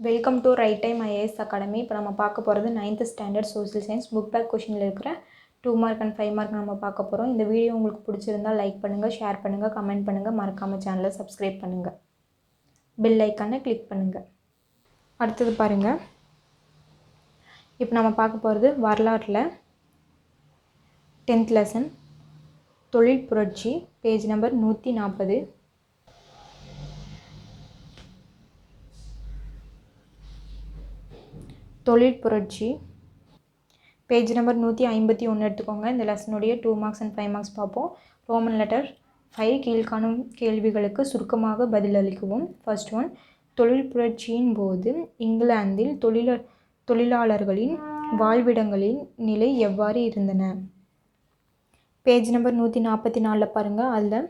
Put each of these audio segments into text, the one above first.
Welcome to right time IAS academy இப்போ நம்ம பார்க்க போகிறது ninth standard social science book back கொஷினில் இருக்கிற two mark and five mark நம்ம பார்க்க போகிறோம் இந்த வீடியோ உங்களுக்கு பிடிச்சிருந்தா லைக் பண்ணுங்கள் ஷேர் பண்ணுங்கள் கமெண்ட் பண்ணுங்கள் மறக்காமல் சேனலை சப்ஸ்கிரைப் பண்ணுங்கள் பெல் ஐக்கானை கிளிக் பண்ணுங்கள் அடுத்தது பாருங்கள் இப்போ நம்ம பார்க்க போகிறது வரலாற்றில் டென்த் லெசன் தொழில் புரட்சி பேஜ் நம்பர் நூற்றி நாற்பது தொழில் புரட்சி பேஜ் நம்பர் நூற்றி ஐம்பத்தி ஒன்று எடுத்துக்கோங்க. இந்த லெசனுடைய two marks and five marks பார்ப்போம். ரோமன் லெட்டர் ஃபைவ் கீழ்காணும் கேள்விகளுக்கு சுருக்கமாக பதிலளிக்கவும் ஃபர்ஸ்ட் ஒன் தொழில் புரட்சியின் போது இங்கிலாந்தில் தொழில தொழிலாளர்களின் வாழ்விடங்களின் நிலை எவ்வாறு இருந்தன? பேஜ் நம்பர் நூற்றி நாற்பத்தி நாலில் பாருங்கள் அதில்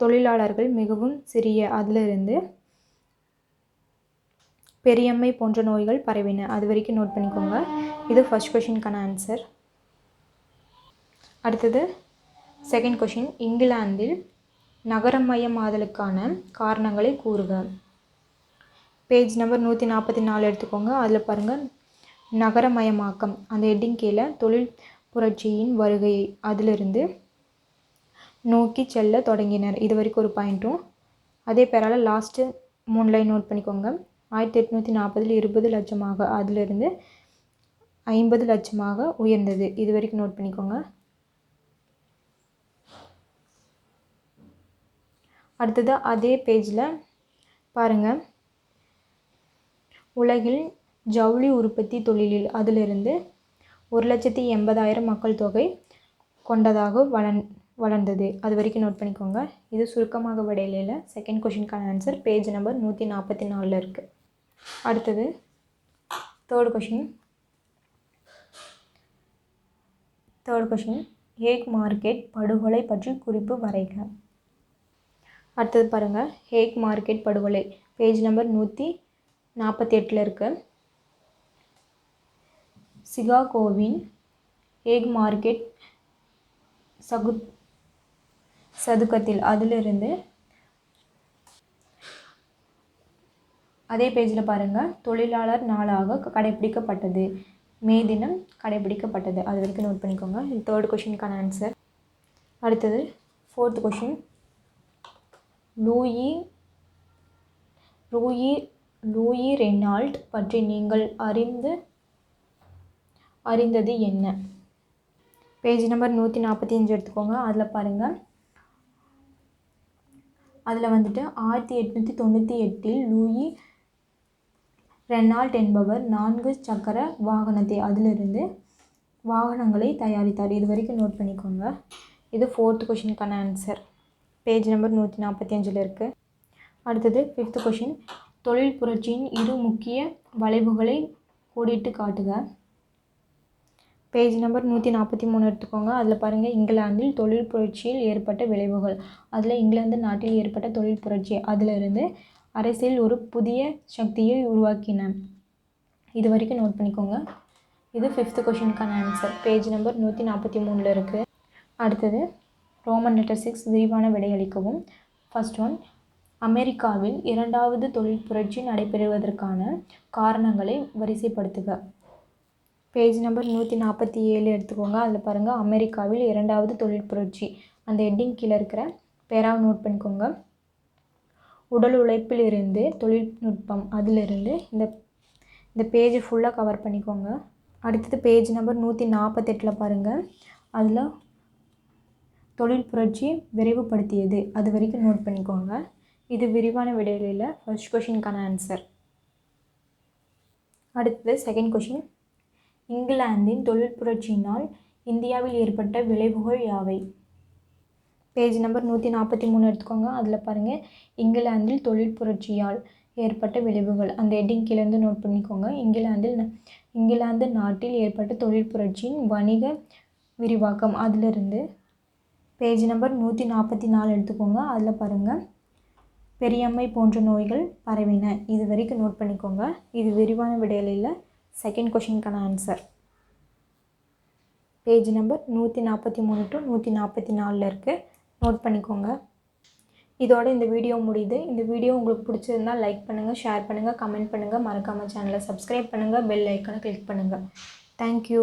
தொழிலாளர்கள் மிகவும் சிறிய அதிலிருந்து பெரியம்மை போன்ற நோய்கள் பரவின. அது வரைக்கும் நோட் பண்ணிக்கோங்க. இது ஃபர்ஸ்ட் கொஷினுக்கான ஆன்சர் அடுத்தது செகண்ட் கொஷின் இங்கிலாந்தில் நகரமயமாதலுக்கான காரணங்களை கூறுக. பேஜ் நம்பர் நூற்றி நாற்பத்தி நாலு எடுத்துக்கோங்க. அதில் பாருங்கள் நகரமயமாக்கம் அந்த ஹெட்டிங் கீழே தொழில் புரட்சியின் வருகை அதிலிருந்து நோக்கி செல்ல தொடங்கினர். இது வரைக்கும் ஒரு பாயிண்ட்டும் அதே பேரால் லாஸ்ட்டு மூணு லைன் நோட் பண்ணிக்கோங்க. ஆயிரத்தி எட்நூற்றி நாற்பதில் இருபது லட்சமாக அதிலிருந்து ஐம்பது லட்சமாக உயர்ந்தது. இது வரைக்கும் நோட் பண்ணிக்கோங்க. அடுத்தது அதே பேஜில் பாருங்கள் உலகில் ஜவுளி உற்பத்தி தொழிலில் அதிலிருந்து ஒரு லட்சத்தி எண்பதாயிரம் மக்கள் தொகை கொண்டதாக வளன் வளர்ந்தது. அது வரைக்கும் நோட் பண்ணிக்கோங்க. இது சுருக்கமாக விடையில செகண்ட் கொஷினுக்கான ஆன்சர் பேஜ் நம்பர் நூற்றி நாற்பத்தி நாலில் இருக்குது அடுத்தது third question third question Haymarket படுகொலை பற்றி குறிப்பு வரைக. அடுத்தது பாருங்கள் ஹேக் மார்க்கெட் படுகொலை. பேஜ் நம்பர் நூற்றி நாற்பத்தி எட்டில் இருக்கு. சிகாகோவின் ஹேக் மார்க்கெட் சகு சதுக்கத்தில் அதிலிருந்து அதே பேஜில் பாருங்கள் தொழிலாளர் நாளாக கடைபிடிக்கப்பட்டது. மே தினம் கடைபிடிக்கப்பட்டது. அது வரைக்கும் நோட் பண்ணிக்கோங்க. இது தேர்ட் கொஷினுக்கான ஆன்சர் அடுத்தது fourth question Louis Louis Louis Renault பற்றி நீங்கள் அறிந்து அறிந்தது என்ன? பேஜ் நம்பர் நூற்றி நாற்பத்தி அஞ்சு எடுத்துக்கோங்க. அதில் பாருங்கள் அதில் வந்துட்டு ஆயிரத்தி எட்நூற்றி தொண்ணூற்றி எட்டில் லூயி ரெனால்ட் என்பவர் நான்கு சக்கர வாகனத்தை அதிலிருந்து வாகனங்களை தயாரித்தார். இது வரைக்கும் நோட் பண்ணிக்கோங்க. இது ஃபோர்த் கொஷினுக்கான ஆன்சர் பேஜ் நம்பர் நூற்றி நாற்பத்தி அஞ்சில் இருக்குது அடுத்தது ஃபிஃப்த் கொஷின் தொழில் புரட்சியின் இரு முக்கிய வளைவுகளை கூடிட்டு காட்டுக. பேஜ் நம்பர் நூற்றி நாற்பத்தி மூணு எடுத்துக்கோங்க. அதில் பாருங்கள் இங்கிலாந்தில் தொழில் புரட்சியில் ஏற்பட்ட விளைவுகள். அதில் இங்கிலாந்து நாட்டில் ஏற்பட்ட தொழில் புரட்சி. அதிலிருந்து அரசியல் ஒரு புதிய சக்தியை உருவாக்கின. இது வரைக்கும் நோட் பண்ணிக்கோங்க. இது ஃபிஃப்த் கொஷினுக்கான ஆன்சர் பேஜ் நம்பர் நூற்றி நாற்பத்தி மூணில் இருக்குது அடுத்தது ரோமன் லெட்டர் சிக்ஸ் விரிவான விடையளிக்கவும் ஃபர்ஸ்ட் ஒன் அமெரிக்காவில் இரண்டாவது தொழில் புரட்சி நடைபெறுவதற்கான காரணங்களை வரிசைப்படுத்துக. பேஜ் நம்பர் நூற்றி நாற்பத்தி ஏழு எடுத்துக்கோங்க. அதில் பாருங்கள் அமெரிக்காவில் இரண்டாவது தொழில் புரட்சி. அந்த ஹெட்டிங் கீழே இருக்கிற பேராவை நோட் பண்ணிக்கோங்க. உடல் உழைப்பிலிருந்து தொழில்நுட்பம் அதிலிருந்து இந்த இந்த பேஜ் ஃபுல்லாக கவர் பண்ணிக்கோங்க. அடுத்தது பேஜ் நம்பர் நூற்றி நாற்பத்தெட்டில் பாருங்கள் அதில் தொழில் புரட்சி விரைவுபடுத்தியது. அது வரைக்கும் நோட் பண்ணிக்கோங்க. இது விரிவான விடையில ஃபர்ஸ்ட் கொஷினுக்கான ஆன்சர் அடுத்தது செகண்ட் கொஷின் இங்கிலாந்தின் தொழில் புரட்சியினால் இந்தியாவில் ஏற்பட்ட விளைவுகள் யாவை? பேஜ் நம்பர் நூற்றி நாற்பத்தி மூணு எடுத்துக்கோங்க. அதில் பாருங்கள் இங்கிலாந்தில் தொழில் புரட்சியால் ஏற்பட்ட விளைவுகள். அந்த ஹெட்டிங் கீழேருந்து நோட் பண்ணிக்கோங்க. இங்கிலாந்தில் இங்கிலாந்து நாட்டில் ஏற்பட்ட தொழில் புரட்சியின் வணிக விரிவாக்கம். அதிலிருந்து பேஜ் நம்பர் நூற்றி நாற்பத்தி நாலு எடுத்துக்கோங்க. அதில் பாருங்கள் பெரியம்மை போன்ற நோய்கள் பரவின. இது வரைக்கும் நோட் பண்ணிக்கோங்க. இது விரிவான விடையில செகண்ட் கொஷினுக்கான ஆன்சர் பேஜ் நம்பர் நூற்றி நாற்பத்தி மூணு டு நூற்றி நாற்பத்தி நாலில் இருக்குது நோட் பண்ணிக்கோங்க. இதோட இந்த வீடியோ முடியுது. இந்த வீடியோ உங்களுக்கு பிடிச்சிருந்தா லைக் பண்ணுங்கள் ஷேர் பண்ணுங்கள் கமெண்ட் பண்ணுங்கள் மறக்காமல் சேனலை சப்ஸ்கிரைப் பண்ணுங்கள் பெல் ஐக்கனை கிளிக் பண்ணுங்கள் தேங்க்யூ